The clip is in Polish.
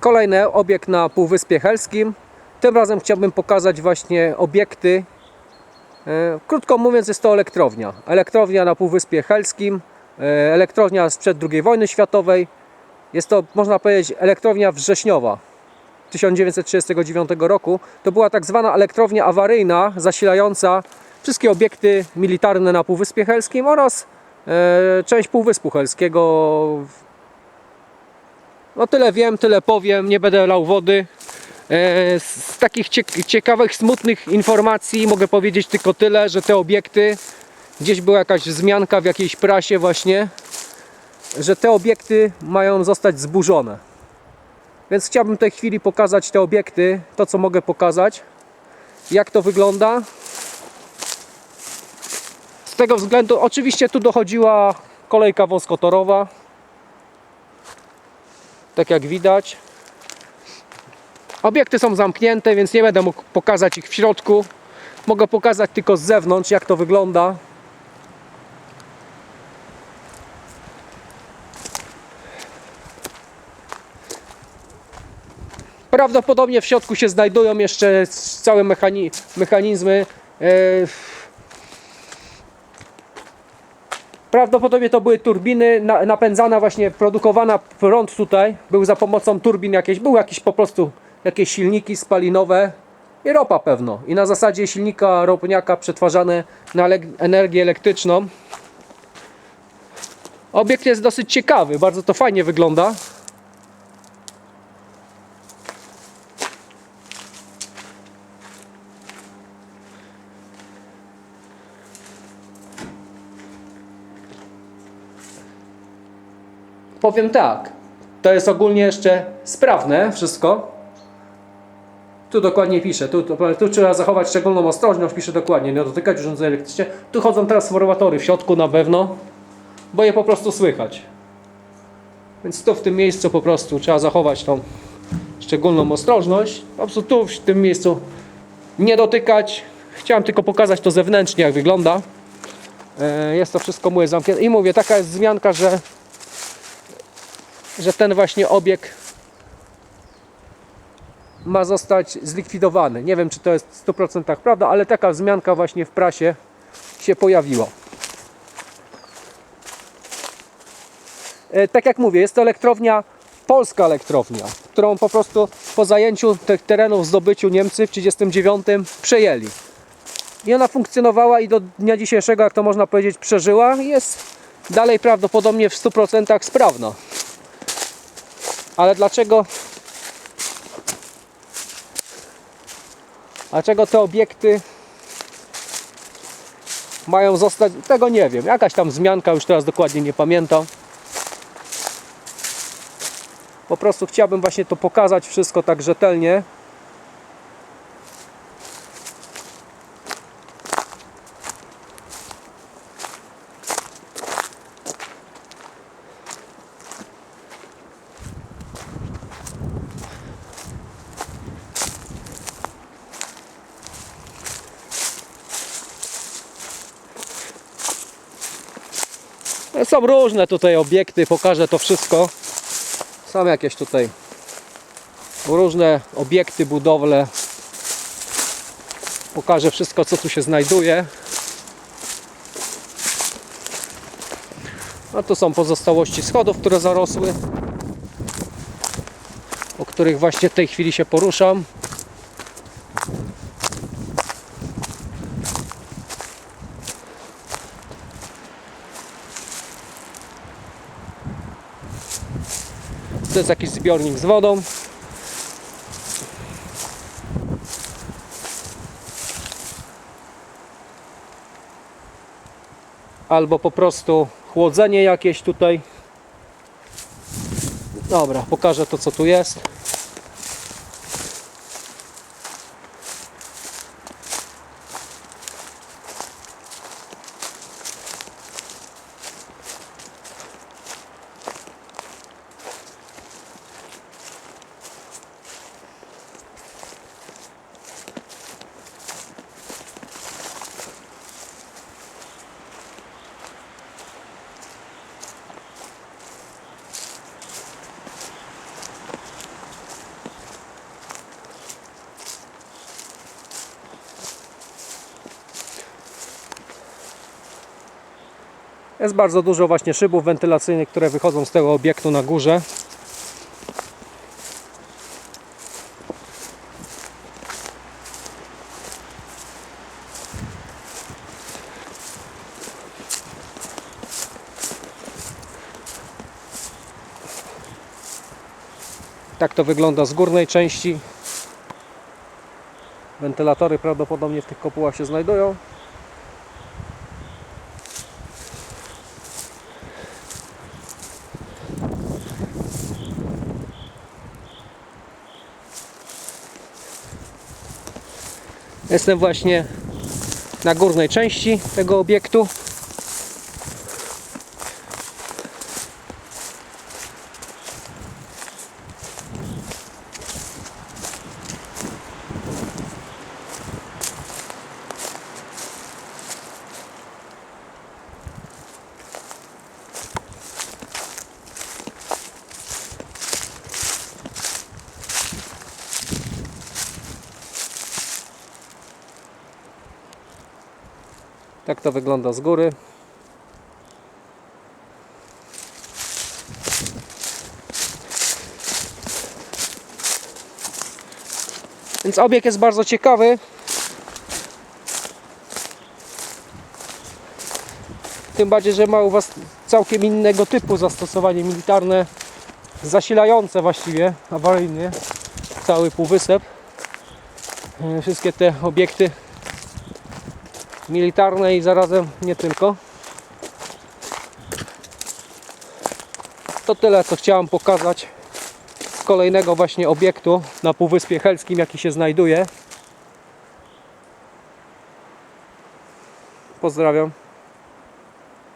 Kolejny obiekt na Półwyspie Helskim. Tym razem chciałbym pokazać właśnie obiekty. E, Krótko mówiąc, jest to elektrownia. Elektrownia na Półwyspie Helskim. e, Elektrownia sprzed II wojny światowej. Jest to, można powiedzieć, elektrownia wrześniowa 1939 roku. To była tak zwana elektrownia awaryjna, zasilająca wszystkie obiekty militarne na Półwyspie Helskim oraz e, część Półwyspu Helskiego. No tyle wiem, tyle powiem, nie będę lał wody. E, Z takich ciek- ciekawych, smutnych informacji mogę powiedzieć tylko tyle, że te obiekty, gdzieś była jakaś wzmianka w jakiejś prasie właśnie, że te obiekty mają zostać zburzone. Więc chciałbym w tej chwili pokazać te obiekty, to co mogę pokazać, jak to wygląda. Z tego względu, oczywiście tu dochodziła kolejka wąskotorowa, tak jak widać. Obiekty są zamknięte, więc nie będę mógł pokazać ich w środku. Mogę pokazać tylko z zewnątrz, jak to wygląda. Prawdopodobnie w środku się znajdują jeszcze całe mechani mechanizmy. e, Prawdopodobnie to były turbiny na, napędzana właśnie, produkowana prąd tutaj był za pomocą turbin jakieś, był jakiś po prostu jakieś silniki spalinowe i ropa pewno. I na zasadzie silnika ropniaka przetwarzane na energię elektryczną. Obiekt jest dosyć ciekawy, bardzo to fajnie wygląda. Powiem tak, to jest ogólnie jeszcze sprawne wszystko. Tu dokładnie pisze, tu, tu, tu trzeba zachować szczególną ostrożność, pisze dokładnie, nie dotykać urządzeń elektrycznych. Tu chodzą transformatory w środku na pewno, bo je po prostu słychać. Więc tu w tym miejscu po prostu trzeba zachować tą szczególną ostrożność. Po prostu tu w tym miejscu nie dotykać. Chciałem tylko pokazać to zewnętrznie jak wygląda. E, Jest to wszystko mówię zamknięte. I mówię, taka jest wzmianka, że że ten właśnie obieg ma zostać zlikwidowany. Nie wiem, czy to jest w 100% prawda, ale taka wzmianka właśnie w prasie się pojawiła. E, Tak jak mówię, jest to elektrownia, polska elektrownia, którą po prostu po zajęciu tych terenów, zdobyciu Niemcy w 1939 przejęli. I ona funkcjonowała i do dnia dzisiejszego, jak to można powiedzieć, przeżyła jest dalej prawdopodobnie w 100% sprawna. Ale dlaczego? Dlaczego te obiekty mają zostać? Tego nie wiem. Jakaś tam wzmianka, już teraz dokładnie nie pamiętam. Po prostu chciałbym właśnie to pokazać wszystko tak rzetelnie. Są różne tutaj obiekty, pokażę to wszystko. Są jakieś tutaj różne obiekty, budowle. Pokażę wszystko, co tu się znajduje. A tu są pozostałości schodów, które zarosły, o których właśnie w tej chwili się poruszam. To jest jakiś zbiornik z wodą. Albo po prostu chłodzenie jakieś tutaj. Dobra, pokażę to co tu jest. Jest bardzo dużo właśnie szybów wentylacyjnych, które wychodzą z tego obiektu na górze. Tak to wygląda z górnej części. Wentylatory prawdopodobnie w tych kopułach się znajdują. Jestem właśnie na górnej części tego obiektu. Tak to wygląda z góry. Więc obiekt jest bardzo ciekawy. Tym bardziej, że ma u Was całkiem innego typu zastosowanie militarne, zasilające właściwie, awaryjnie cały półwysep. E, Wszystkie te obiekty militarne i zarazem nie tylko. To tyle, co chciałem pokazać z kolejnego właśnie obiektu na Półwyspie Helskim, jaki się znajduje. Pozdrawiam.